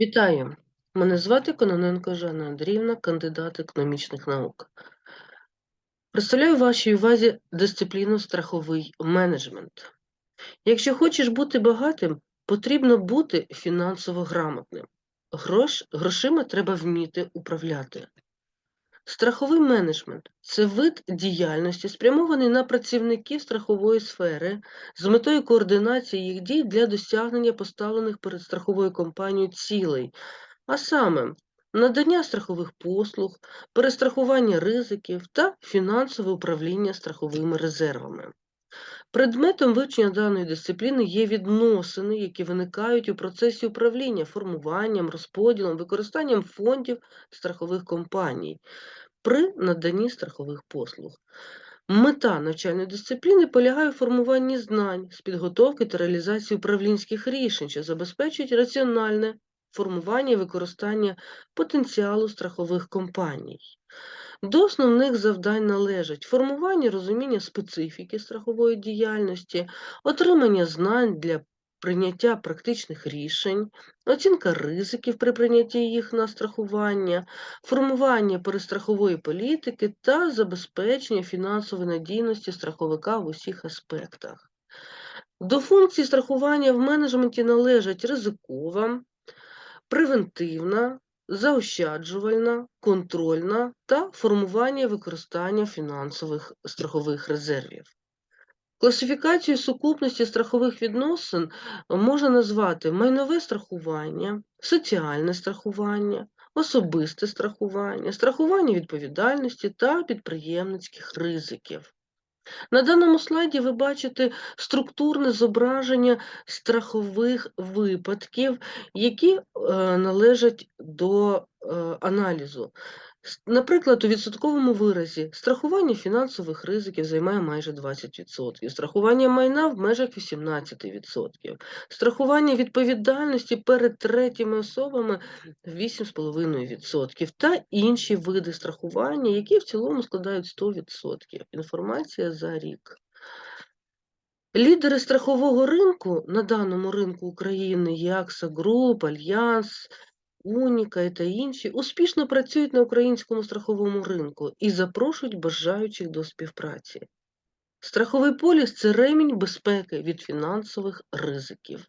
Вітаю! Мене звати Кононенко Жанна Андріївна, кандидат економічних наук. Представляю вашій увазі дисципліну страховий менеджмент. Якщо хочеш бути багатим, потрібно бути фінансово грамотним. Грош, грошима треба вміти управляти. Страховий менеджмент це вид діяльності, спрямований на працівників страхової сфери з метою координації їх дій для досягнення поставлених перед страховою компанією цілей, а саме надання страхових послуг, перестрахування ризиків та фінансове управління страховими резервами. Предметом вивчення даної дисципліни є відносини, які виникають у процесі управління формуванням, розподілом, використанням фондів страхових компаній при наданні страхових послуг. Мета навчальної дисципліни полягає у формуванні знань з підготовки та реалізації управлінських рішень, що забезпечують раціональне формування і використання потенціалу страхових компаній. До основних завдань належать формування розуміння специфіки страхової діяльності, отримання знань для прийняття практичних рішень, оцінка ризиків при прийнятті їх на страхування, формування перестрахової політики та забезпечення фінансової надійності страховика в усіх аспектах. До функцій страхування в менеджменті належать ризикова, превентивна, заощаджувальна, контрольна та формування використання фінансових страхових резервів. Класифікацію сукупності страхових відносин можна назвати майнове страхування, соціальне страхування, особисте страхування, страхування відповідальності та підприємницьких ризиків. На даному слайді ви бачите структурне зображення страхових випадків, які е, належать до аналізу. Наприклад, у відсотковому виразі страхування фінансових ризиків займає майже 20%, страхування майна в межах 18%, страхування відповідальності перед третіми особами 8,5% та інші види страхування, які в цілому складають 100%. Інформація за рік. Лідери страхового ринку на даному ринку України Акса Груп, Альянс, Уніка та інші успішно працюють на українському страховому ринку і запрошують бажаючих до співпраці. Страховий поліс це ремінь безпеки від фінансових ризиків.